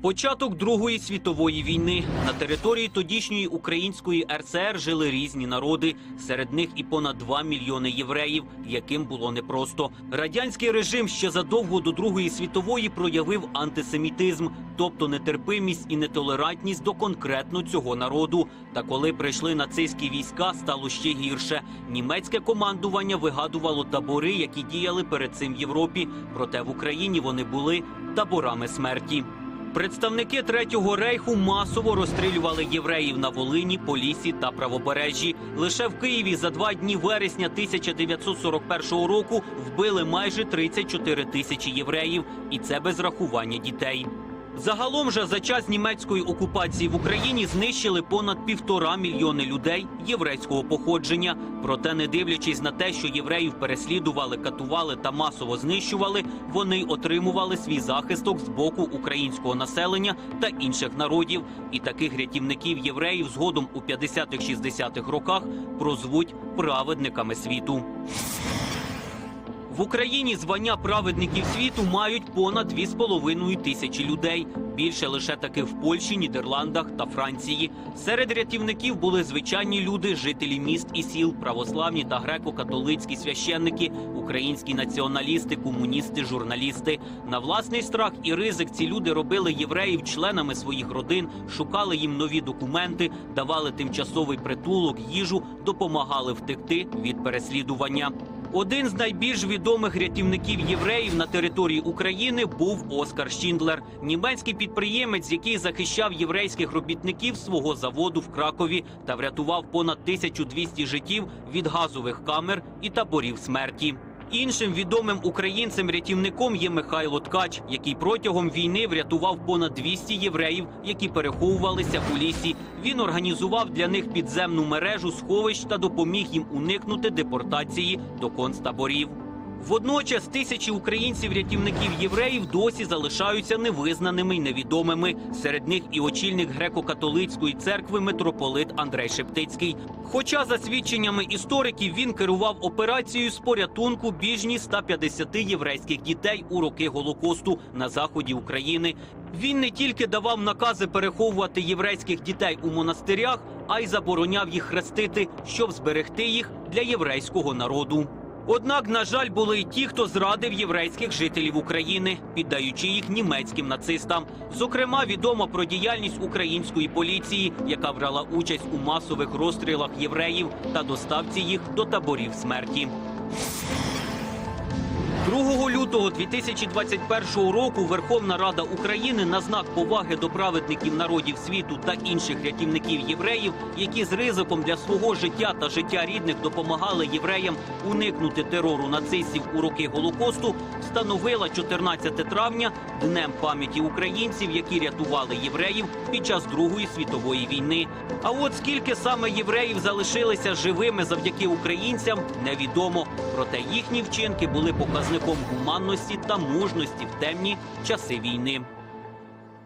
Початок Другої світової війни на території тодішньої української РСР жили різні народи. Серед них і понад 2 мільйони євреїв, яким було непросто. Радянський режим ще задовго до Другої світової проявив антисемітизм, тобто нетерпимість і нетолерантність до конкретно цього народу. Та коли прийшли нацистські війська, стало ще гірше. Німецьке командування вигадувало табори, які діяли перед цим в Європі. Проте в Україні вони були таборами смерті. Представники третього рейху масово розстрілювали євреїв на Волині, Полісі та Правобережжі. Лише в Києві за два дні вересня 1941 року вбили майже 34 тисячі євреїв, і це без рахування дітей. Загалом же за час німецької окупації в Україні знищили понад півтора мільйони людей єврейського походження. Проте, не дивлячись на те, що євреїв переслідували, катували та масово знищували, вони отримували свій захисток з боку українського населення та інших народів. І таких рятівників євреїв згодом у 50-60-х роках прозвуть праведниками світу. В Україні звання праведників світу мають понад 2,5 тисячі людей. Більше лише таки в Польщі, Нідерландах та Франції. Серед рятівників були звичайні люди, жителі міст і сіл, православні та греко-католицькі священники, українські націоналісти, комуністи, журналісти. На власний страх і ризик ці люди робили євреїв членами своїх родин, шукали їм нові документи, давали тимчасовий притулок, їжу, допомагали втекти від переслідування. Один з найбільш відомих рятівників євреїв на території України був Оскар Шіндлер, німецький підприємець, який захищав єврейських робітників свого заводу в Кракові та врятував понад 1200 життів від газових камер і таборів смерті. Іншим відомим українцем-рятівником є Михайло Ткач, який протягом війни врятував понад 200 євреїв, які переховувалися у лісі. Він організував для них підземну мережу сховищ та допоміг їм уникнути депортації до концтаборів. Водночас тисячі українців-рятівників євреїв досі залишаються невизнаними й невідомими. Серед них і очільник греко-католицької церкви митрополит Андрей Шептицький. Хоча, за свідченнями істориків, він керував операцією з порятунку більш ніж 150 єврейських дітей у роки Голокосту на заході України. Він не тільки давав накази переховувати єврейських дітей у монастирях, а й забороняв їх хрестити, щоб зберегти їх для єврейського народу. Однак, на жаль, були й ті, хто зрадив єврейських жителів України, піддаючи їх німецьким нацистам. Зокрема, відомо про діяльність української поліції, яка брала участь у масових розстрілах євреїв та доставці їх до таборів смерті. 2 лютого 2021 року Верховна Рада України на знак поваги до праведників народів світу та інших рятівників євреїв, які з ризиком для свого життя та життя рідних допомагали євреям уникнути терору нацистів у роки Голокосту, встановила 14 травня днем пам'яті українців, які рятували євреїв під час Другої світової війни. А от скільки саме євреїв залишилися живими завдяки українцям, невідомо. Проте їхні вчинки були показником гуманності та мужності в темні часи війни.